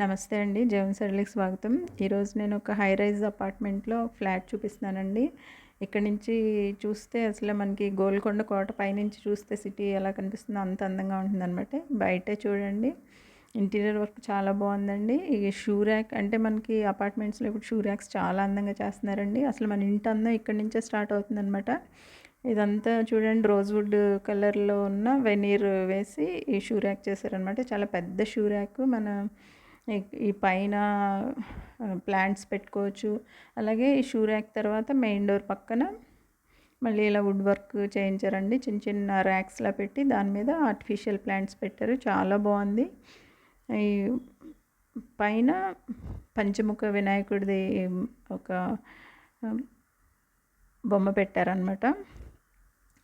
నమస్తే అండి జగన్ సరళికి స్వాగతం. ఈరోజు నేను ఒక హై రైజ్ అపార్ట్మెంట్లో ఫ్లాట్ చూపిస్తున్నానండి. ఇక్కడ నుంచి చూస్తే అసలు మనకి గోల్కొండ కోట పైనుంచి చూస్తే సిటీ ఎలా కనిపిస్తుందో అంత అందంగా ఉంటుందన్నమాట. బయటే చూడండి ఇంటీరియర్ వర్క్ చాలా బాగుందండి. ఈ షూ ర్యాక్ అంటే మనకి అపార్ట్మెంట్స్లో ఇప్పుడు షూ ర్యాక్స్ చాలా అందంగా చేస్తున్నారండి. అసలు మన ఇంటి అందం ఇక్కడ నుంచే స్టార్ట్ అవుతుందన్నమాట. ఇదంతా చూడండి రోజ్వుడ్ కలర్లో ఉన్న వెనీర్ వేసి ఈ షూ ర్యాక్ చేశారనమాట చాలా పెద్ద షూ ర్యాక్. మన ఈ పైన ప్లాంట్స్ పెట్టుకోవచ్చు. అలాగే ఈ షూ ర్యాక్ తర్వాత మెయిన్ డోర్ పక్కన మళ్ళీ ఇలా వుడ్ వర్క్ చేయించారండి చిన్న చిన్న ర్యాక్స్లా పెట్టి దాని మీద ఆర్టిఫిషియల్ ప్లాంట్స్ పెట్టారు. చాలా బాగుంది. ఈ పైన పంచముఖ వినాయకుడిది ఒక బొమ్మ పెట్టారనమాట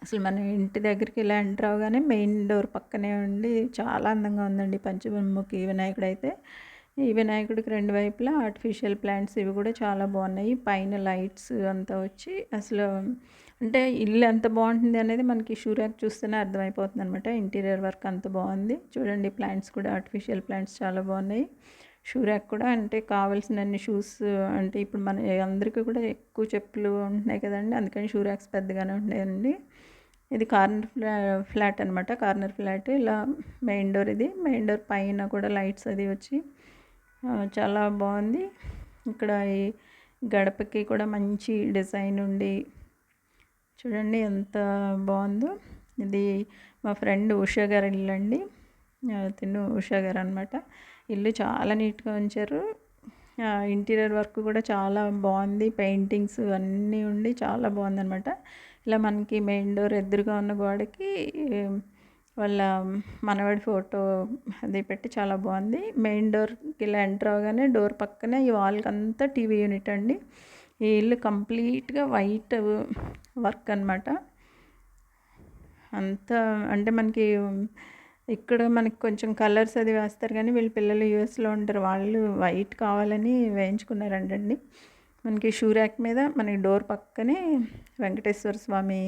అసలు మన ఇంటి దగ్గరికి ఇలా ఎంటర్ అవగానే మెయిన్ డోర్ పక్కనే ఉండి చాలా అందంగా ఉందండి పంచముఖి వినాయకుడు అయితే ఈ వినాయకుడికి రెండు వైపులా ఆర్టిఫిషియల్ ప్లాంట్స్ ఇవి కూడా చాలా బాగున్నాయి. పైన లైట్స్ అంతా వచ్చి అసలు అంటే ఇల్లు ఎంత బాగుంటుంది అనేది మనకి షూరాక్ చూస్తేనే అర్థమైపోతుంది అనమాట ఇంటీరియర్ వర్క్ అంత బాగుంది. చూడండి ప్లాంట్స్ కూడా ఆర్టిఫిషియల్ ప్లాంట్స్ చాలా బాగున్నాయి. షూరాక్ కూడా అంటే కావాల్సినన్ని షూస్ అంటే ఇప్పుడు మన అందరికీ కూడా ఎక్కువ చెప్పులు ఉంటున్నాయి కదండి. అందుకని షూరాక్స్ పెద్దగానే ఉంటాయండి ఇది కార్నర్ ఫ్లా ఫ్లాట్ అనమాట కార్నర్ ఫ్లాట్ ఇలా మెయిన్ డోర్ ఇది. మెయిన్ డోర్ పైన కూడా లైట్స్ అది వచ్చి చాలా బాగుంది. ఇక్కడ ఈ గడపకి కూడా మంచి డిజైన్ ఉండి చూడండి ఎంత బాగుందో. ఇది మా ఫ్రెండ్ ఉషా గారు ఇల్లు అండి. తిను ఉషా గారు అనమాట ఇల్లు చాలా నీట్గా ఉంచారు. ఇంటీరియర్ వర్క్ కూడా చాలా బాగుంది. పెయింటింగ్స్ అన్నీ ఉండి చాలా బాగుందనమాట ఇలా మనకి మెయిన్ డోర్ ఎదురుగా ఉన్న గోడకి వాళ్ళ మనవడి ఫోటో అది పెట్టి చాలా బాగుంది. మెయిన్ డోర్కి ఇలా ఎంటర్ అవగానే డోర్ పక్కనే ఈ వాల్కి అంతా టీవీ యూనిట్ అండి. ఈ ఇల్లు కంప్లీట్గా వైట్ వర్క్ అనమాట అంతా అంటే మనకి ఇక్కడ మనకి కొంచెం కలర్స్ అది వేస్తారు కానీ వీళ్ళ పిల్లలు యూఎస్లో ఉంటారు. వాళ్ళు వైట్ కావాలని వేయించుకున్నారంటండి. మనకి షూ ర్యాక్ మీద మనకి డోర్ పక్కనే వెంకటేశ్వర స్వామి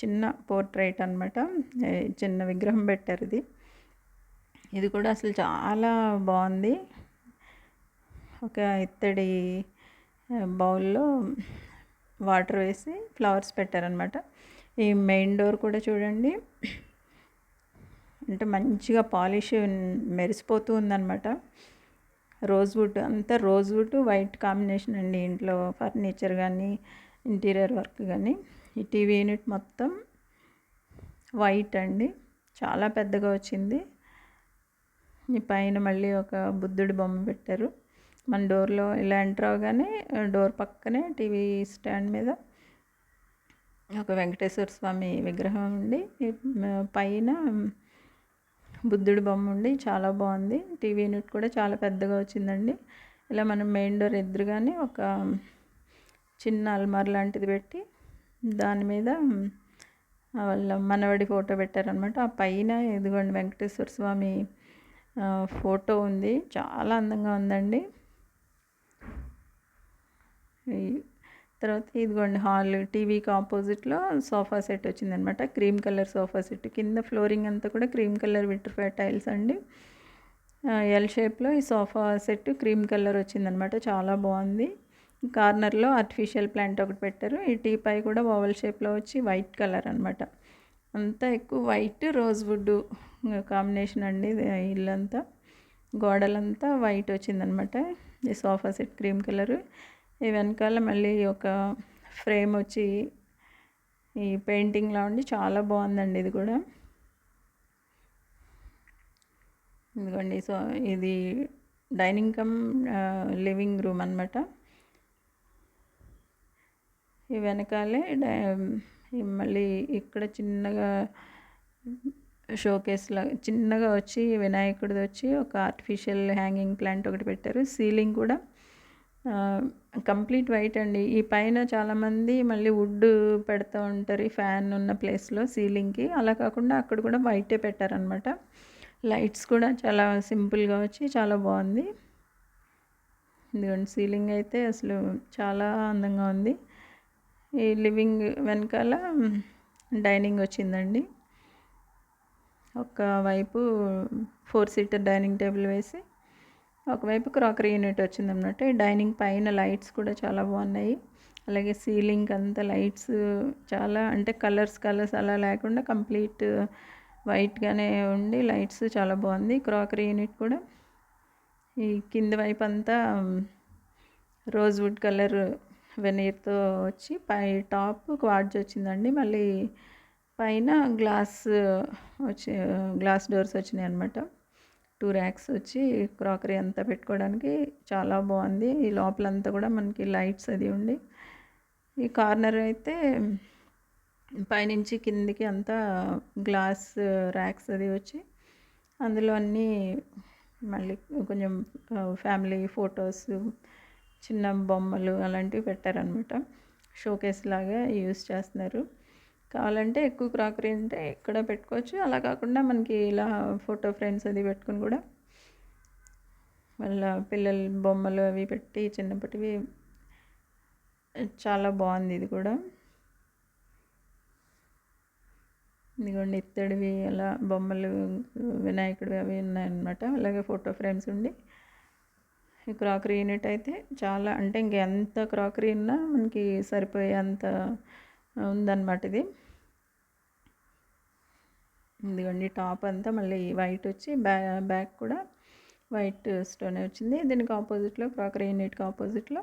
చిన్న పోర్ట్రైట్ అనమాట చిన్న విగ్రహం పెట్టారు ఇది. ఇది కూడా అసలు చాలా బాగుంది. ఒక ఇత్తడి బౌల్లో వాటర్ వేసి ఫ్లవర్స్ పెట్టారనమాట ఈ మెయిన్ డోర్ కూడా చూడండి. అంటే మంచిగా పాలిష్ మెరిసిపోతూ ఉందన్నమాట. రోజ్వుడ్ అంతా రోజ్వుడ్ వైట్ కాంబినేషన్ అండి ఇంట్లో ఫర్నిచర్ కానీ ఇంటీరియర్ వర్క్ కానీ. ఈ టీవీ యూనిట్ మొత్తం వైట్ అండి. చాలా పెద్దగా వచ్చింది. ఈ పైన మళ్ళీ ఒక బుద్ధుడి బొమ్మ పెట్టారు. మన డోర్లో ఇలా ఎంటర్ అవగానే డోర్ పక్కనే టీవీ స్టాండ్ మీద ఒక వెంకటేశ్వర స్వామి విగ్రహం ఉండి పైన బుద్ధుడి బొమ్మ ఉండి చాలా బాగుంది. టీవీ యూనిట్ కూడా చాలా పెద్దగా వచ్చిందండి. ఇలా మనం మెయిన్ డోర్ ఎదురుగానే ఒక చిన్న అల్మార్ లాంటిది పెట్టి దాని మీద వాళ్ళ మనవడి ఫోటో పెట్టారనమాట ఆ పైన ఇదిగోండి వెంకటేశ్వర స్వామి ఫోటో ఉంది. చాలా అందంగా ఉందండి. తర్వాత ఇదిగోండి హాల్ టీవీకి ఆపోజిట్లో సోఫా సెట్ వచ్చిందనమాట క్రీమ్ కలర్ సోఫా సెట్. కింద ఫ్లోరింగ్ అంతా కూడా క్రీమ్ కలర్ విట్రిఫై టైల్స్ అండి. ఎల్ షేప్లో ఈ సోఫా సెట్ క్రీమ్ కలర్ వచ్చిందనమాట చాలా బాగుంది. కార్నర్లో ఆర్టిఫిషియల్ ప్లాంట్ ఒకటి పెట్టారు. ఈ టీ పై కూడా ఓవల్ షేప్లో వచ్చి వైట్ కలర్ అనమాట అంతా ఎక్కువ వైట్ రోజ్ వుడ్ కాంబినేషన్ అండి ఇల్లంతా. గోడలంతా వైట్ వచ్చిందనమాట ఈ సోఫా సెట్ క్రీమ్ కలర్. ఈ వెనకాల మళ్ళీ ఒక ఫ్రేమ్ వచ్చి ఈ పెయింటింగ్లా ఉండి చాలా బాగుందండి ఇది కూడా. ఇదిగోండి సో ఇది డైనింగ్ కమ్ లివింగ్ రూమ్ అనమాట ఈ వెనకాలే మళ్ళీ ఇక్కడ చిన్నగా షోకేస్ చిన్నగా వచ్చి వినాయకుడిది వచ్చి ఒక ఆర్టిఫిషియల్ హ్యాంగింగ్ ప్లాంట్ ఒకటి పెట్టారు. సీలింగ్ కూడా కంప్లీట్ వైట్ అండి. ఈ పైన చాలామంది మళ్ళీ వుడ్ పెడతా ఉంటారు ఈ ఫ్యాన్ ఉన్న ప్లేస్లో సీలింగ్కి అలా కాకుండా అక్కడ కూడా వైటే పెట్టారనమాట. లైట్స్ కూడా చాలా సింపుల్గా వచ్చి చాలా బాగుంది. ఇదిగోండి సీలింగ్ అయితే అసలు చాలా అందంగా ఉంది. ఈ లివింగ్ వెనకాల డైనింగ్ వచ్చిందండి. ఒక వైపు ఫోర్ సీటర్ డైనింగ్ టేబుల్ వేసి ఒకవైపు క్రాకరీ యూనిట్ వచ్చింది అన్నట్టు ఈ డైనింగ్ పైన లైట్స్ కూడా చాలా బాగున్నాయి. అలాగే సీలింగ్ అంతా లైట్స్ చాలా అంటే కలర్స్ కలర్స్ అలా లేకుండా కంప్లీట్ వైట్గానే ఉండి లైట్స్ చాలా బాగుంది. క్రాకరీ యూనిట్ కూడా. ఈ కింద వైపు అంతా రోజ్ వుడ్ కలర్ వెనీర్తో వచ్చి పై టాప్ క్వాడ్జ్ వచ్చిందండి. మళ్ళీ పైన గ్లాస్ వచ్చి గ్లాస్ డోర్స్ వచ్చినాయి అనమాట టూ ర్యాక్స్ వచ్చి క్రాకరీ అంతా పెట్టుకోవడానికి చాలా బాగుంది. ఈ లోపలంతా కూడా మనకి లైట్స్ అది ఉండి ఈ కార్నర్ అయితే పైనుంచి కిందికి అంతా గ్లాస్ ర్యాక్స్ అది వచ్చి అందులో అన్నీ మళ్ళీ కొంచెం ఫ్యామిలీ ఫొటోస్ చిన్న బొమ్మలు అలాంటివి పెట్టారనమాట షోకేస్ లాగా యూస్ చేస్తున్నారు. కావాలంటే ఎక్కువ క్రాకరీ ఉంటే ఇక్కడ పెట్టుకోవచ్చు. అలా కాకుండా మనకి ఇలా ఫోటో ఫ్రేమ్స్ అది పెట్టుకుని కూడా వాళ్ళ పిల్లల బొమ్మలు అవి పెట్టి చిన్నప్పటివి చాలా బాగుంది ఇది కూడా. ఇదిగోండి ఇత్తడివి అలా బొమ్మలు వినాయకుడివి అవి ఉన్నాయన్నమాట. అలాగే ఫోటో ఫ్రేమ్స్ ఉండి ఈ క్రాకరీ యూనిట్ అయితే చాలా అంటే ఇంకెంత క్రాకరీ ఉన్నా మనకి సరిపోయేంత ఉందన్నమాట ఇది. ఇదిగోండి టాప్ అంతా మళ్ళీ వైట్ వచ్చి బ్యా బ్యాక్ కూడా వైట్ స్టోన్ వచ్చింది. దీనికి ఆపోజిట్లో క్రాకరీ యూనిట్కి ఆపోజిట్లో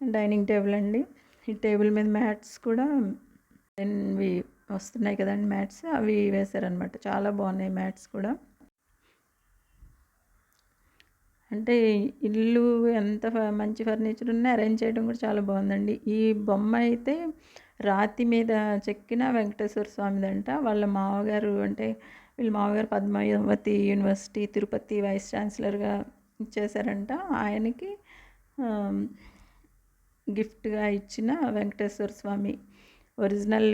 డైనింగ్ టేబుల్ అండి. ఈ టేబుల్ మీద మ్యాట్స్ కూడా ఇవి వస్తున్నాయి కదండి మ్యాట్స్ అవి వేశారనమాట చాలా బాగున్నాయి మ్యాట్స్ కూడా. అంటే ఇల్లు ఎంత మంచి ఫర్నిచర్ ఉన్నా అరేంజ్ చేయడం కూడా చాలా బాగుందండి. ఈ బొమ్మ అయితే రాతి మీద చెక్కిన వెంకటేశ్వర స్వామిదంట. వాళ్ళ మామగారు అంటే వీళ్ళ మామగారు పద్మావతి యూనివర్సిటీ తిరుపతి వైస్ ఛాన్సలర్గా ఇచ్చేశారంట ఆయనకి గిఫ్ట్గా ఇచ్చిన వెంకటేశ్వర స్వామి ఒరిజినల్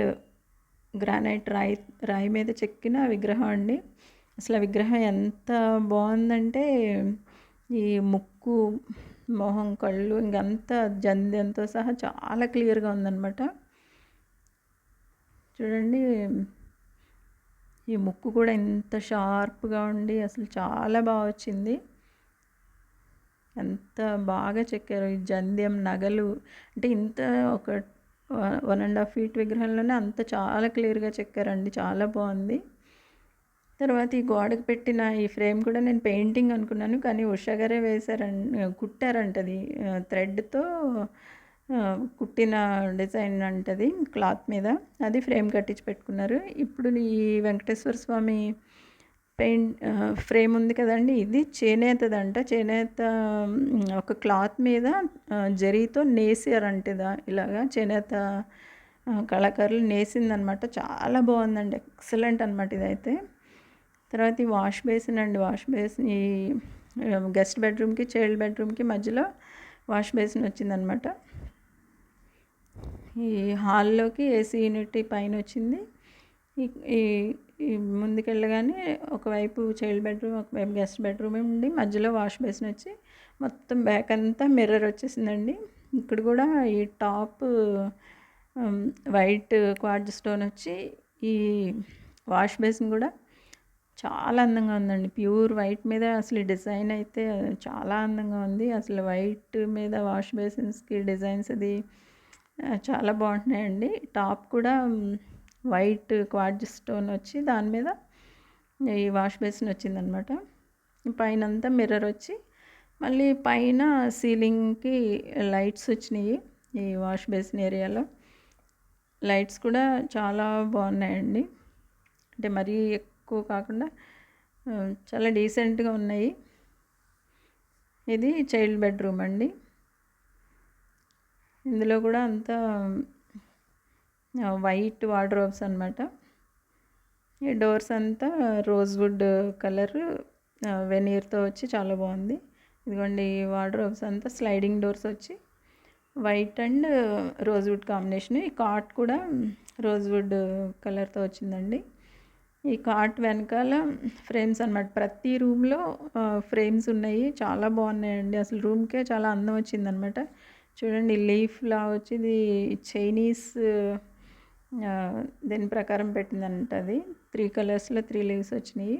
గ్రానైట్ రాయి రాయి మీద చెక్కిన విగ్రహం అండి. అసలు ఆ విగ్రహం ఎంత బాగుందంటే ఈ ముక్కు మొహం కళ్ళు ఇంకంతా జంధ్యంతో సహా చాలా క్లియర్గా ఉందన్నమాట. చూడండి ఈ ముక్కు కూడా ఎంత షార్ప్గా ఉండి అసలు చాలా బాగా వచ్చింది. ఎంత బాగా చెక్కారు ఈ జంధ్యం నగలు. అంటే ఇంత ఒక వన్ అండ్ హాఫ్ ఫీట్ విగ్రహంలోనే అంత చాలా క్లియర్గా చెక్కారండి చాలా బాగుంది. తర్వాత ఈ గోడకు పెట్టిన ఈ ఫ్రేమ్ కూడా నేను పెయింటింగ్ అనుకున్నాను కానీ ఉషాగారే గారే కుట్టారంటది అది. థ్రెడ్తో కుట్టిన డిజైన్ అంటది క్లాత్ మీద. అది ఫ్రేమ్ కట్టించి పెట్టుకున్నారు. ఇప్పుడు ఈ వెంకటేశ్వర స్వామి పెయింట్ ఫ్రేమ్ ఉంది కదండి ఇది చేనేతదంట. చేనేత ఒక క్లాత్ మీద జరీతో నేసారంట ఇలాగా చేనేత కళాకారులు నేసిందనమాట. చాలా బాగుందండి ఎక్సలెంట్ అనమాట ఇదైతే. తర్వాత ఈ వాష్ బేసిన్ అండి. వాష్ బేసిన్ ఈ గెస్ట్ బెడ్రూమ్కి చైల్డ్ బెడ్రూమ్కి మధ్యలో వాష్ బేసిన్ వచ్చిందనమాట. ఈ హాల్లోకి ఏసీ యూనిట్ పైన వచ్చింది. ఈ ఈ ముందుకెళ్ళగానే ఒకవైపు చైల్డ్ బెడ్రూమ్ ఒకవైపు గెస్ట్ బెడ్రూమ్ ఉండి మధ్యలో వాష్ బేసిన్ వచ్చి మొత్తం బ్యాక్ అంతా మిర్రర్ వచ్చేసిందండి. ఇక్కడ కూడా ఈ టాప్ వైట్ క్వార్జ్ స్టోన్ వచ్చి ఈ వాష్ బేసిన్ కూడా చాలా అందంగా ఉందండి. ప్యూర్ వైట్ మీద అసలు డిజైన్ అయితే చాలా అందంగా ఉంది. అసలు వైట్ మీద వాష్ బేసిన్స్కి డిజైన్స్ అది చాలా బాగుంటున్నాయండి. టాప్ కూడా వైట్ క్వాడ్జ్ స్టోన్ వచ్చి దాని మీద ఈ వాష్ బేసిన్ వచ్చిందనమాట. పైన అంతా మిర్రర్ వచ్చి మళ్ళీ పైన సీలింగ్కి లైట్స్ వచ్చినాయి ఈ వాష్ బేసిన్ ఏరియాలో. లైట్స్ కూడా చాలా బాగున్నాయండి. అంటే మరీ తక్కువ కాకుండా చాలా డీసెంట్గా ఉన్నాయి. ఇది చైల్డ్ బెడ్రూమ్ అండి. ఇందులో కూడా అంతా వైట్ వార్డ్రోబ్స్ అనమాట ఈ డోర్స్ అంతా రోజ్వుడ్ కలర్ వెనీర్తో వచ్చి చాలా బాగుంది. ఇదిగోండి వార్డ్రోబ్స్ అంతా స్లైడింగ్ డోర్స్ వచ్చి వైట్ అండ్ రోజ్వుడ్ కాంబినేషన్. ఈ కాట్ కూడా రోజ్వుడ్ కలర్తో వచ్చిందండి. ఈ కాట్ వెనకాల ఫ్రేమ్స్ అనమాట ప్రతి రూమ్లో ఫ్రేమ్స్ ఉన్నాయి. చాలా బాగున్నాయండి. అసలు రూమ్కే చాలా అందం వచ్చిందనమాట చూడండి లీఫ్లా వచ్చి ఇది చైనీస్ దీని ప్రకారం పెట్టిందంట అది. త్రీ కలర్స్లో త్రీ లీవ్స్ వచ్చినాయి.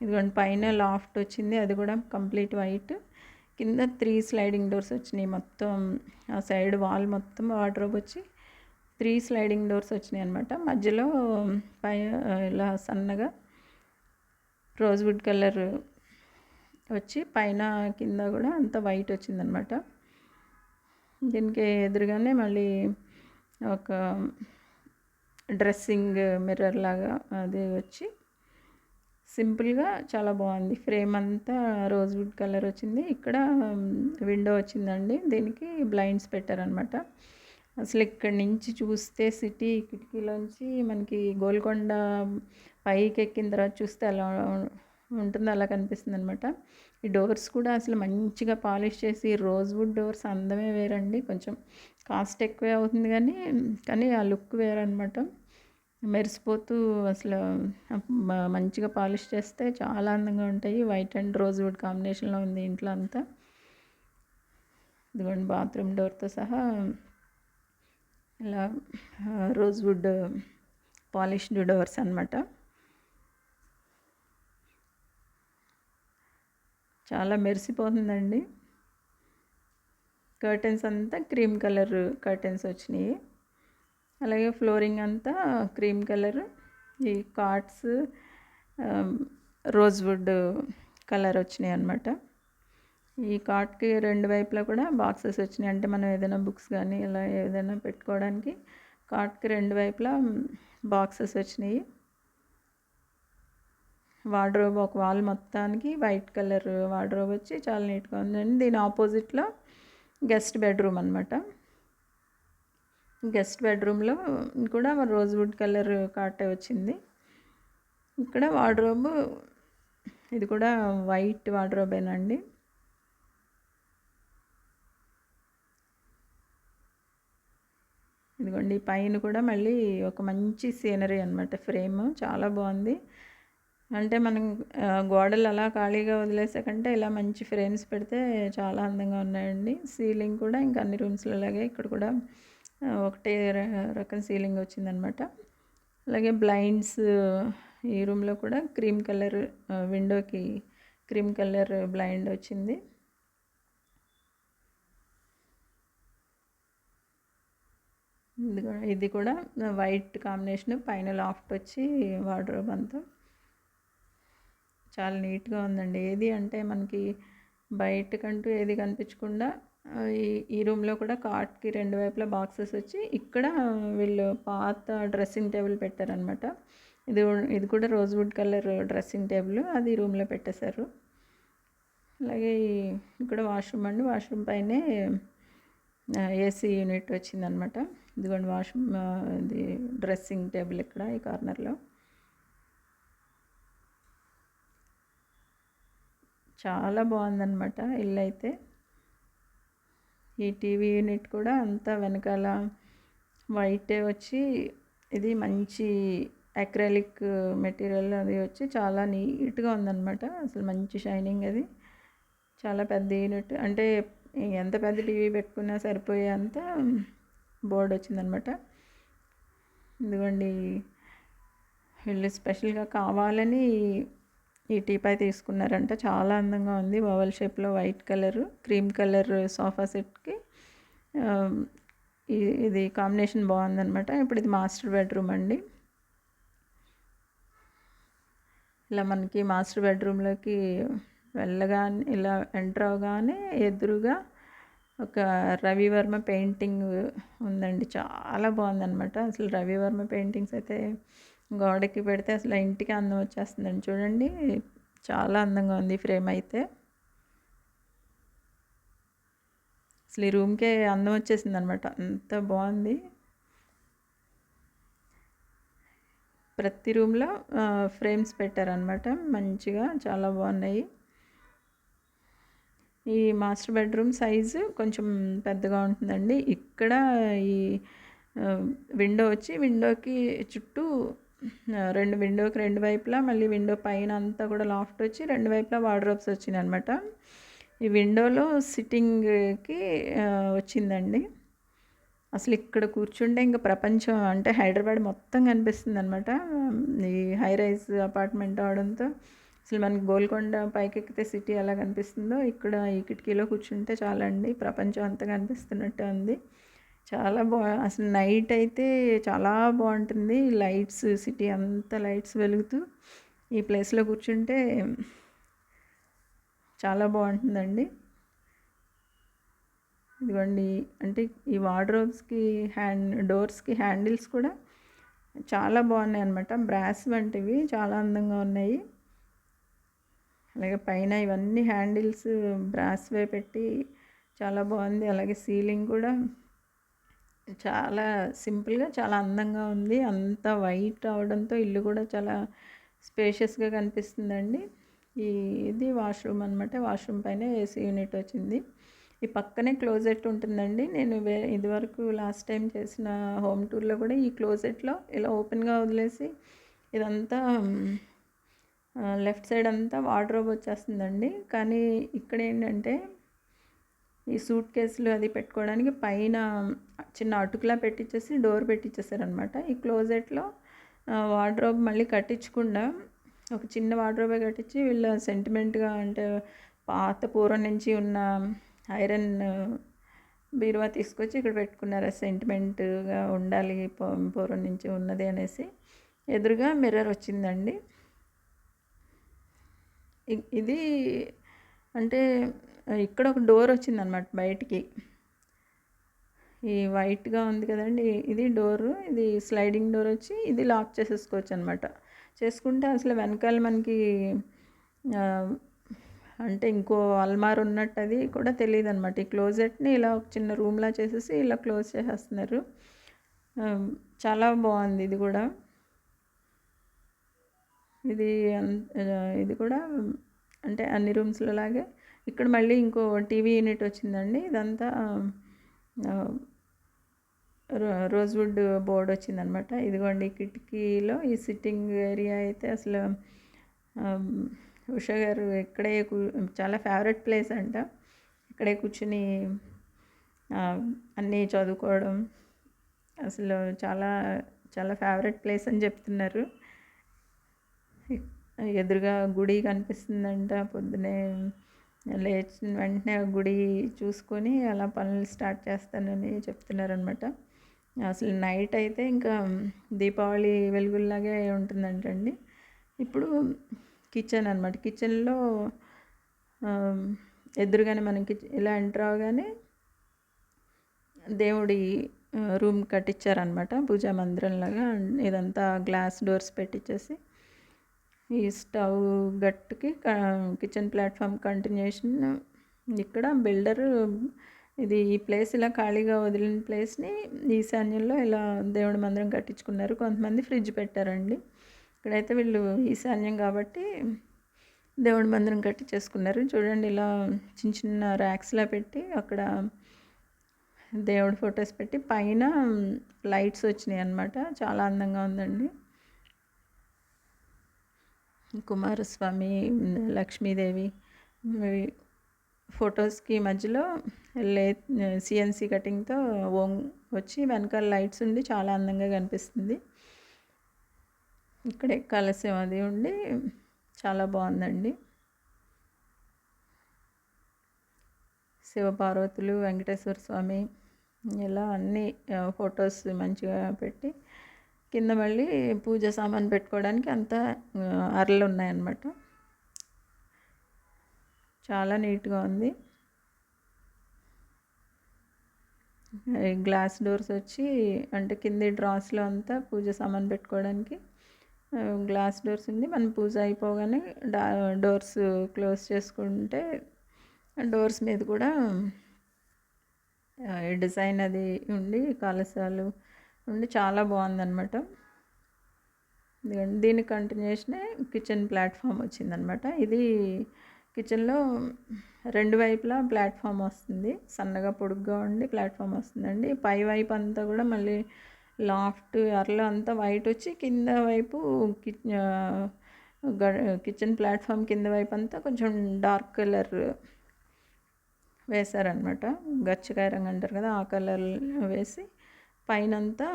ఇదిగోండి పైన లాఫ్ట్ వచ్చింది. అది కూడా కంప్లీట్ వైట్. కింద త్రీ స్లైడింగ్ డోర్స్ వచ్చినాయి మొత్తం. ఆ సైడ్ వాల్ మొత్తం వాటర్ వచ్చి త్రీ స్లైడింగ్ డోర్స్ వచ్చినాయి అనమాట మధ్యలో పై ఇలా సన్నగా రోజ్వుడ్ కలర్ వచ్చి పైన కింద కూడా అంత వైట్ వచ్చిందనమాట దీనికి ఎదురుగానే మళ్ళీ ఒక డ్రెస్సింగ్ మిర్రర్ లాగా అది వచ్చి సింపుల్గా చాలా బాగుంది. ఫ్రేమ్ అంతా రోజ్వుడ్ కలర్ వచ్చింది. ఇక్కడ విండో వచ్చిందండి. దీనికి బ్లైండ్స్ పెట్టారనమాట అసలు ఇక్కడి నుంచి చూస్తే సిటీ కిటికీలోంచి మనకి గోల్కొండ పైకి ఎక్కిన తర్వాత చూస్తే అలా ఉంటుందో అలా కనిపిస్తుంది అనమాట ఈ డోర్స్ కూడా అసలు మంచిగా పాలిష్ చేసి రోజ్వుడ్ డోర్స్ అందమే వేరండి. కొంచెం కాస్ట్ ఎక్కువే అవుతుంది కానీ కానీ ఆ లుక్ వేరనమాట మెరిసిపోతూ అసలు మంచిగా పాలిష్ చేస్తే చాలా అందంగా ఉంటాయి. వైట్ అండ్ రోజ్వుడ్ కాంబినేషన్లో ఉంది ఇంట్లో అంతా. ఇదిగోండి బాత్రూమ్ డోర్తో సహా ఇలా రోజ్వుడ్ పాలిష్డ్ డోర్స్ అనమాట చాలా మెరిసిపోతుందండి. కర్టెన్స్ అంతా క్రీమ్ కలర్ కర్టెన్స్ వచ్చినాయి. అలాగే ఫ్లోరింగ్ అంతా క్రీమ్ కలర్. ఈ కార్డ్స్ రోజ్వుడ్ కలర్ వచ్చినాయి అనమాట ఈ కార్ట్కి రెండు వైపులా కూడా బాక్సెస్ వచ్చినాయి. అంటే మనం ఏదైనా బుక్స్ కానీ ఇలా ఏదైనా పెట్టుకోవడానికి కార్ట్కి రెండు వైపులా బాక్సెస్ వచ్చినాయి. వార్డ్రోబ్ ఒక వాల్ మొత్తానికి వైట్ కలర్ వార్డ్రోబ్ వచ్చి చాలా నీట్గా ఉందండి దీని ఆపోజిట్లో గెస్ట్ బెడ్రూమ్ అనమాట గెస్ట్ బెడ్రూమ్లో కూడా రోజ్వుడ్ కలర్ కాటే వచ్చింది. ఇక్కడ వార్డ్రోబ్ ఇది కూడా వైట్ వార్డ్రోబేనండి ఇదిగోండి పైన కూడా మళ్ళీ ఒక మంచి సీనరీ అనమాట ఫ్రేమ్. చాలా బాగుంది. అంటే మనం గోడలు అలా ఖాళీగా వదిలేసాకంటే ఇలా మంచి ఫ్రేమ్స్ పెడితే చాలా అందంగా ఉన్నాయండి. సీలింగ్ కూడా ఇంకా అన్ని రూమ్స్లో అలాగే ఇక్కడ కూడా ఒకటే రకం సీలింగ్ వచ్చిందనమాట అలాగే బ్లైండ్స్ ఈ రూమ్లో కూడా క్రీమ్ కలర్ విండోకి క్రీమ్ కలర్ బ్లైండ్ వచ్చింది. ఇది కూడా వైట్ కాంబినేషన్ పైన లాఫ్ట్ వచ్చి వార్డ్రోబ్ అంతా. చాలా నీట్గా ఉందండి. ఏది అంటే మనకి బయటకంటూ ఏది కనిపించకుండా ఈ ఈ రూమ్లో కూడా కాట్కి రెండు వైపులా బాక్సెస్ వచ్చి ఇక్కడ వీళ్ళు పాత డ్రెస్సింగ్ టేబుల్ పెట్టారనమాట ఇది ఇది కూడా రోజ్వుడ్ కలర్ డ్రెస్సింగ్ టేబుల్ అది రూమ్లో పెట్టేశారు. అలాగే ఇక్కడ వాష్రూమ్ అండి. వాష్రూమ్ పైనే ఏసీ యూనిట్ వచ్చిందనమాట ఇదిగోండి వాష్రూమ్ ఇది డ్రెస్సింగ్ టేబుల్ ఇక్కడ ఈ కార్నర్లో. చాలా బాగుందన్నమాట ఇల్లు అయితే. ఈ టీవీ యూనిట్ కూడా అంతా వెనకాల వైటే వచ్చి ఇది మంచి అక్రాలిక్ మెటీరియల్ అది వచ్చి చాలా నీట్గా ఉందన్నమాట. అసలు మంచి షైనింగ్ అది. చాలా పెద్ద యూనిట్. అంటే ఎంత పెద్ద టీవీ పెట్టుకున్నా సరిపోయే అంత బోర్డు వచ్చిందనమాట. ఇదిగోండి వీళ్ళు స్పెషల్గా కావాలని ఈ టీపై తీసుకున్నారంట. చాలా అందంగా ఉంది. ఓవల్ షేప్లో white colour cream colour sofa సెట్కి ఇది కాంబినేషన్ బాగుందనమాట. ఇప్పుడు ఇది మాస్టర్ బెడ్రూమ్ అండి. ఇలా మనకి మాస్టర్ బెడ్రూమ్లోకి వెళ్ళగానే ఇలా ఎంటర్ అవగానే ఎదురుగా ఒక రవివర్మ పెయింటింగ్ ఉందండి. చాలా బాగుందనమాట అసలు రవివర్మ పెయింటింగ్స్ అయితే గోడకి పెడితే అసలు ఇంటికి అందం వచ్చేస్తుందండి. చూడండి చాలా అందంగా ఉంది ఫ్రేమ్ అయితే. అసలు ఈ రూమ్కే అందం వచ్చేసింది అనమాట అంత బాగుంది. ప్రతి రూమ్లో ఫ్రేమ్స్ పెట్టారనమాట మంచిగా చాలా బాగున్నాయి. ఈ మాస్టర్ బెడ్రూమ్ సైజు కొంచెం పెద్దగా ఉంటుందండి. ఇక్కడ ఈ విండో వచ్చి విండోకి చుట్టూ రెండు విండోకి రెండు వైపులా మళ్ళీ విండో పైన అంతా కూడా లాఫ్ట్ వచ్చి రెండు వైపులా వార్డ్రోబ్స్ వచ్చినాయి అనమాట ఈ విండోలో సిట్టింగ్కి వచ్చిందండి. అసలు ఇక్కడ కూర్చుంటే ఇంకా ప్రపంచం అంటే హైదరాబాద్ మొత్తం కనిపిస్తుంది అనమాట ఈ హై రైజ్ అపార్ట్మెంట్ అవడంతో. అసలు మనకి గోల్కొండ పైకెక్కితే సిటీ ఎలా కనిపిస్తుందో ఇక్కడ ఈ కిటికీలో కూర్చుంటే చాలండి. ప్రపంచం అంతా కనిపిస్తున్నట్టు ఉంది. చాలా బా అసలు నైట్ అయితే చాలా బాగుంటుంది. లైట్స్ సిటీ అంతా లైట్స్ వెలుగుతూ ఈ ప్లేస్లో కూర్చుంటే చాలా బాగుంటుందండి. ఇదిగోండి అంటే ఈ వార్డ్రోబ్స్కి హ్యాండ్ డోర్స్కి హ్యాండిల్స్ కూడా చాలా బాగున్నాయి అనమాట బ్రాస్ వంటివి చాలా అందంగా ఉన్నాయి. అలాగే పైన ఇవన్నీ హ్యాండిల్స్ బ్రాస్వే పెట్టి చాలా బాగుంది. అలాగే సీలింగ్ కూడా చాలా సింపుల్గా చాలా అందంగా ఉంది. అంత వైట్ అవడంతో ఇల్లు కూడా చాలా స్పేషియస్గా కనిపిస్తుందండి. ఈ ఇది వాష్రూమ్ అనమాట వాష్రూమ్ పైన ఏసీ యూనిట్ వచ్చింది. ఈ పక్కనే క్లోజెట్ ఉంటుందండి. నేను వే ఇదివరకు లాస్ట్ టైం చేసిన హోమ్ టూర్లో కూడా ఈ క్లోజెట్లో ఇలా ఓపెన్గా వదిలేసి ఇదంతా లెఫ్ట్ సైడ్ అంతా వార్డ్రోబ్ వచ్చేస్తుందండి. కానీ ఇక్కడ ఏంటంటే ఈ సూట్ కేసులు అది పెట్టుకోవడానికి పైన చిన్న అటుకులా పెట్టించేసి డోర్ పెట్టించేసారనమాట ఈ క్లోజెట్లో వార్డ్రోబ్ మళ్ళీ కట్టించకుండా ఒక చిన్న వార్డ్రోబే కట్టించి వీళ్ళ సెంటిమెంట్గా అంటే పాత పూర్వం నుంచి ఉన్న ఐరన్ బీరువా తీసుకొచ్చి ఇక్కడ పెట్టుకున్నారు. సెంటిమెంట్గా ఉండాలి పూర్వం నుంచి ఉన్నది అనేసి. ఎదురుగా మిర్రర్ వచ్చిందండి. ఇది అంటే ఇక్కడ ఒక డోర్ వచ్చిందనమాట బయటికి. ఈ వైట్గా ఉంది కదండి ఇది డోరు ఇది స్లైడింగ్ డోర్ వచ్చి ఇది లాక్ చేసేసుకోవచ్చు అనమాట చేసుకుంటే అసలు వెనకాల మనకి అంటే ఇంకో అల్మార్ ఉన్నట్టు అది కూడా తెలియదు అనమాట ఈ క్లోజెట్ని ఇలా ఒక చిన్న రూమ్లా చేసేసి ఇలా క్లోజ్ చేసేస్తున్నారు. చాలా బాగుంది ఇది కూడా. ఇది ఇది కూడా అంటే అన్ని రూమ్స్లో లాగే. ఇక్కడ మళ్ళీ ఇంకో టీవీ యూనిట్ వచ్చిందండి. ఇదంతా రోజ్వుడ్ బోర్డ్ వచ్చిందనమాట. ఇదిగోండి కిటికీలో ఈ సిట్టింగ్ ఏరియా అయితే అసలు ఉషా గారు ఇక్కడే చాలా ఫేవరెట్ ప్లేస్ అంట. ఇక్కడే కూర్చుని అన్నీ చదువుకోవడం అసలు చాలా చాలా ఫేవరెట్ ప్లేస్ అని చెప్తున్నారు. ఎదురుగా గుడి కనిపిస్తుందంట. పొద్దునే లేచిన వెంటనే గుడి చూసుకొని అలా పనులు స్టార్ట్ చేస్తానని చెప్తున్నారనమాట అసలు నైట్ అయితే ఇంకా దీపావళి వెలుగుల్లాగే ఉంటుందంటండి ఇప్పుడు కిచెన్ అనమాట కిచెన్లో ఎదురుగానే మనకి ఇలా ఎంటర్ అవగానే దేవుడి రూమ్ కట్టించారనమాట పూజా మందిరంలాగా ఇదంతా గ్లాస్ డోర్స్ పెట్టించేసి ఈ స్టవ్ గట్టుకి కిచెన్ ప్లాట్ఫామ్ కంటిన్యూషన్ ఇక్కడ బిల్డర్ ఇది ఈ ప్లేస్ ఇలా ఖాళీగా వదిలిన ప్లేస్ని ఈశాన్యంలో ఇలా దేవుడి మందిరం కట్టించుకున్నారు. కొంతమంది ఫ్రిడ్జ్ పెట్టారండి. ఇక్కడైతే వీళ్ళు ఈశాన్యం కాబట్టి దేవుడి మందిరం కట్టి చేసుకున్నారు చూడండి ఇలా చిన్న చిన్న ర్యాక్స్లా పెట్టి అక్కడ దేవుడి ఫొటోస్ పెట్టి పైన లైట్స్ వచ్చినాయి అనమాట చాలా అందంగా ఉందండి. కుమారస్వామి లక్ష్మీదేవి ఫొటోస్కి మధ్యలో లే సిఎన్సి కటింగ్తో ఓం వచ్చి వెనకాల లైట్స్ ఉండి చాలా అందంగా కనిపిస్తుంది. ఇక్కడే కలశం అది ఉండి చాలా బాగుందండి. శివపార్వతులు వెంకటేశ్వర స్వామి ఇలా అన్ని ఫొటోస్ మంచిగా పెట్టి కింద మళ్ళీ పూజ సామాన్ పెట్టుకోవడానికి అంత అరలు ఉన్నాయన్నమాట. చాలా నీట్గా ఉంది. గ్లాస్ డోర్స్ వచ్చి అంటే కింది డ్రాస్లో అంతా పూజ సామాన్ పెట్టుకోవడానికి గ్లాస్ డోర్స్ ఉంది. మనం పూజ అయిపోగానే డా డోర్స్ క్లోజ్ చేసుకుంటే డోర్స్ మీద కూడా డిజైన్ అది ఉండి కలశాలు ఉండి చాలా బాగుందన్నమాట. దీని కంటిన్యూషనే కిచెన్ ప్లాట్ఫామ్ వచ్చిందనమాట ఇది కిచెన్లో రెండు వైపులా ప్లాట్ఫామ్ వస్తుంది. సన్నగా పొడుగ్గా ఉండి ప్లాట్ఫామ్ వస్తుందండి. పై వైపు అంతా కూడా మళ్ళీ లాఫ్ట్ అర్లో అంతా వైట్ వచ్చి కింద వైపు కిచెన్ ప్లాట్ఫామ్ కింద వైపు అంతా కొంచెం డార్క్ కలర్ వేశారనమాట గచ్చకాయ రంగు అంటారు కదా ఆ కలర్ వేసి పైనంతా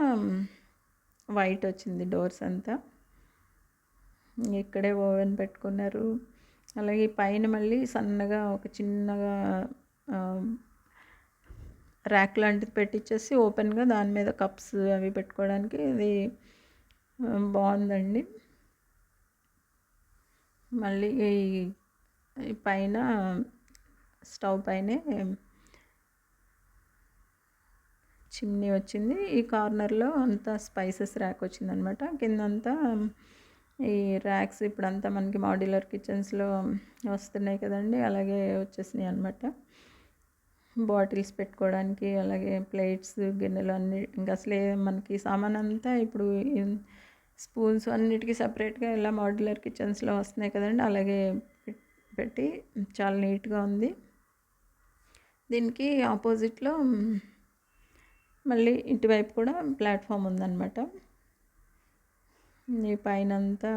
వైట్ వచ్చింది డోర్స్ అంతా. ఇక్కడే ఓవెన్ పెట్టుకున్నారు. అలాగే పైన మళ్ళీ సన్నగా ఒక చిన్నగా ర్యాక్ లాంటిది పెట్టించేసి ఓపెన్గా దాని మీద కప్స్ అవి పెట్టుకోవడానికి ఇది బాగుందండి. మళ్ళీ ఈ పైన స్టవ్ పైనే చిమ్నీ వచ్చింది. ఈ కార్నర్లో అంతా స్పైసెస్ ర్యాక్ వచ్చిందనమాట. కిందంతా ఈ ర్యాక్స్ ఇప్పుడంతా మనకి మాడ్యులర్ కిచెన్స్లో వస్తున్నాయి కదండి అలాగే వచ్చేసినాయి అనమాట. బాటిల్స్ పెట్టుకోవడానికి అలాగే ప్లేట్స్ గిన్నెలు అన్ని ఇంకా అసలే మనకి సామాన్ అంతా ఇప్పుడు స్పూన్స్ అన్నిటికీ సపరేట్గా ఇలా మాడ్యులర్ కిచెన్స్లో వస్తున్నాయి కదండి అలాగే పెట్టి చాలా నీట్గా ఉంది. దీనికి ఆపోజిట్లో మళ్ళీ ఇటువైపు కూడా ప్లాట్ఫామ్ ఉందన్నమాట. ఈ పైన అంతా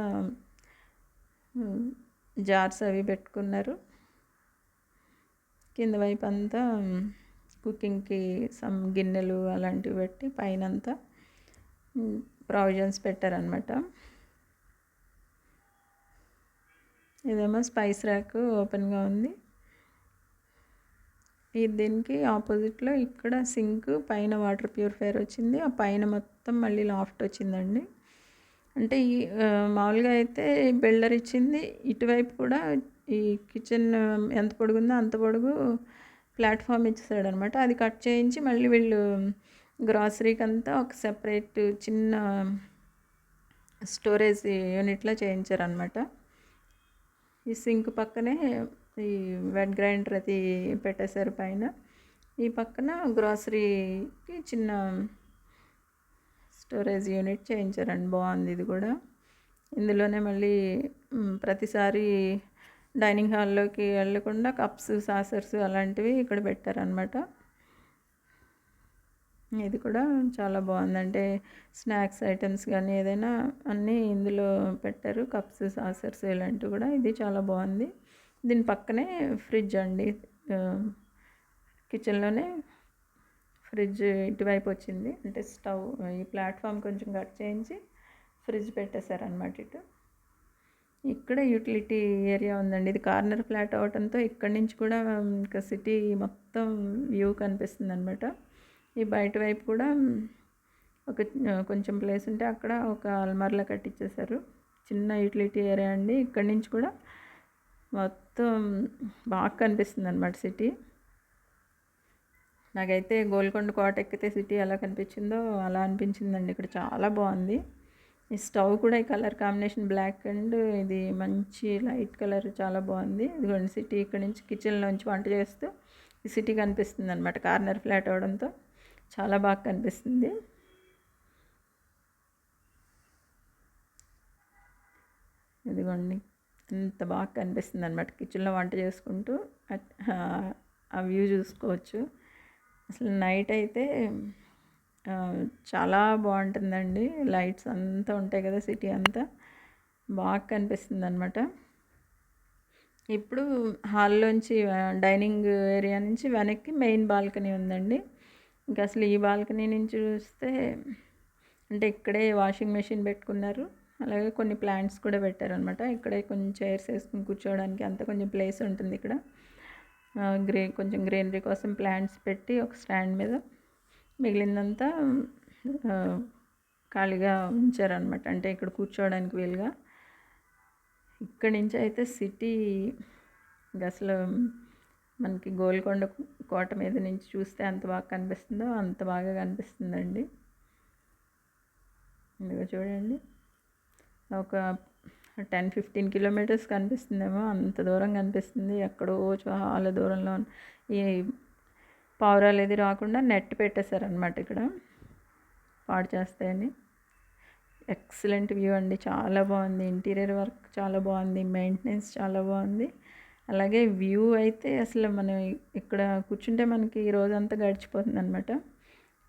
జార్స్ అవి పెట్టుకున్నారు. కింద వైపు అంతా కుకింగ్కి సమ్ గిన్నెలు అలాంటివి పెట్టి పైన అంతా ప్రావిజన్స్ పెట్టారనమాట ఇదేమో స్పైస్ ర్యాక్ ఓపెన్గా ఉంది. ఈ దీనికి ఆపోజిట్లో ఇక్కడ సింక్ పైన వాటర్ ప్యూరిఫైయర్ వచ్చింది. ఆ పైన మొత్తం మళ్ళీ లాఫ్ట్ వచ్చిందండి. అంటే ఈ మామూలుగా అయితే బిల్డర్ ఇచ్చింది. ఇటువైపు కూడా ఈ కిచెన్ ఎంత పొడుగుందో అంత పొడుగు ప్లాట్ఫామ్ ఇచ్చేసాడు అనమాట అది కట్ చేయించి మళ్ళీ వీళ్ళు గ్రాసరీకి అంతా ఒక సెపరేట్ చిన్న స్టోరేజ్ యూనిట్లో చేయించారనమాట. ఈ సింక్ పక్కనే ఈ వెడ్ గ్రైండర్ అది పెట్టేశారు పైన. ఈ పక్కన గ్రాసరీకి చిన్న స్టోరేజ్ యూనిట్ చేయించారండి. బాగుంది ఇది కూడా. ఇందులోనే మళ్ళీ ప్రతిసారి డైనింగ్ హాల్లోకి వెళ్ళకుండా కప్స్ సాసర్స్ అలాంటివి ఇక్కడ పెట్టారనమాట ఇది కూడా చాలా బాగుంది. అంటే స్నాక్స్ ఐటమ్స్ కానీ ఏదైనా అన్నీ ఇందులో పెట్టారు. కప్స్ సాసర్స్ ఇలాంటివి కూడా. ఇది చాలా బాగుంది. దీని పక్కనే ఫ్రిడ్జ్ అండి. కిచెన్లోనే ఫ్రిడ్జ్ ఇటువైపు వచ్చింది. అంటే స్టవ్ ఈ ప్లాట్ఫామ్ కొంచెం కట్ చేయించి ఫ్రిడ్జ్ పెట్టేశారనమాట ఇటు. ఇక్కడ యూటిలిటీ ఏరియా ఉందండి. ఇది కార్నర్ ఫ్లాట్ అవడంతో ఇక్కడి నుంచి కూడా ఇంకా సిటీ మొత్తం వ్యూ కనిపిస్తుంది అనమాట ఈ బయట వైపు కూడా ఒక కొంచెం ప్లేస్ ఉంటే అక్కడ ఒక అల్మార్లా కట్టించేశారు చిన్న యూటిలిటీ ఏరియా అండి. ఇక్కడి నుంచి కూడా మొత్తం బాగా కనిపిస్తుంది అనమాట సిటీ. నాకైతే గోల్కొండ కోట ఎక్కితే సిటీ ఎలా కనిపించిందో అలా అనిపించిందండి. ఇక్కడ చాలా బాగుంది. ఈ స్టవ్ కూడా ఈ కలర్ కాంబినేషన్ బ్లాక్ అండ్ ఇది మంచి లైట్ కలర్ చాలా బాగుంది. ఇదిగోండి సిటీ ఇక్కడ నుంచి కిచెన్లోంచి వంట చేస్తూ ఈ సిటీ కనిపిస్తుంది అనమాట కార్నర్ ఫ్లాట్ అవడంతో చాలా బాగా కనిపిస్తుంది. ఇదిగోండి ఎంత బాగా కనిపిస్తుంది అనమాట కిచెన్లో వంట చేసుకుంటూ ఆ వ్యూ చూసుకోవచ్చు. అసలు నైట్ అయితే చాలా బాగుంటుందండి. లైట్స్ అంతా ఉంటాయి కదా సిటీ అంతా. బాగా కనిపిస్తుంది అనమాట ఇప్పుడు హాల్లోంచి డైనింగ్ ఏరియా నుంచి వెనక్కి మెయిన్ బాల్కనీ ఉందండి. ఇంకా అసలు ఈ బాల్కనీ నుంచి చూస్తే అంటే ఇక్కడే వాషింగ్ మెషిన్ పెట్టుకున్నారు. అలాగే కొన్ని ప్లాంట్స్ కూడా పెట్టారనమాట ఇక్కడే కొంచెం చైర్స్ వేసుకుని కూర్చోవడానికి అంత కొంచెం ప్లేస్ ఉంటుంది ఇక్కడ. గ్రీ కొంచెం గ్రీనరీ కోసం ప్లాంట్స్ పెట్టి ఒక స్టాండ్ మీద మిగిలిందంతా ఖాళీగా ఉంచారనమాట అంటే ఇక్కడ కూర్చోవడానికి వీలుగా. ఇక్కడి నుంచి అయితే సిటీ అసలు మనకి గోల్కొండ కోట మీద నుంచి చూస్తే ఎంత బాగా కనిపిస్తుందో అంత బాగా కనిపిస్తుందండి. ఇదిగో చూడండి. ఒక టెన్ ఫిఫ్టీన్ కిలోమీటర్స్ కనిపిస్తుందేమో అంత దూరం కనిపిస్తుంది. ఎక్కడో చాలా దూరంలో ఈ పావురాలు ఏది రాకుండా నెట్ పెట్టేశారనమాట ఇక్కడ. పాడు చేస్తాయని. ఎక్సలెంట్ వ్యూ అండి. చాలా బాగుంది. ఇంటీరియర్ వర్క్ చాలా బాగుంది. మెయింటెనెన్స్ చాలా బాగుంది. అలాగే వ్యూ అయితే అసలు మనం ఇక్కడ కూర్చుంటే మనకి ఈ రోజంతా గడిచిపోతుంది అనమాట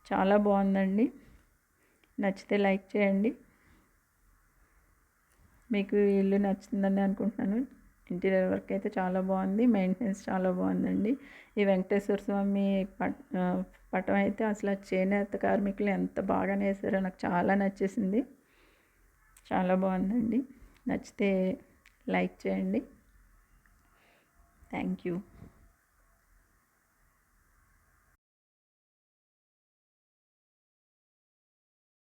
చాలా బాగుందండి. నచ్చితే లైక్ చేయండి. మీకు ఇల్లు నచ్చిందని అనుకుంటున్నాను. ఇంటీరియర్ వర్క్ అయితే చాలా బాగుంది. మెయింటెనెన్స్ చాలా బాగుందండి. ఈ వెంకటేశ్వర స్వామి పట్ పటం అయితే అసలు చేనేత కార్మికులు ఎంత బాగా నేసారో నాకు చాలా నచ్చేసింది. చాలా బాగుందండి. నచ్చితే లైక్ చేయండి. Thank you.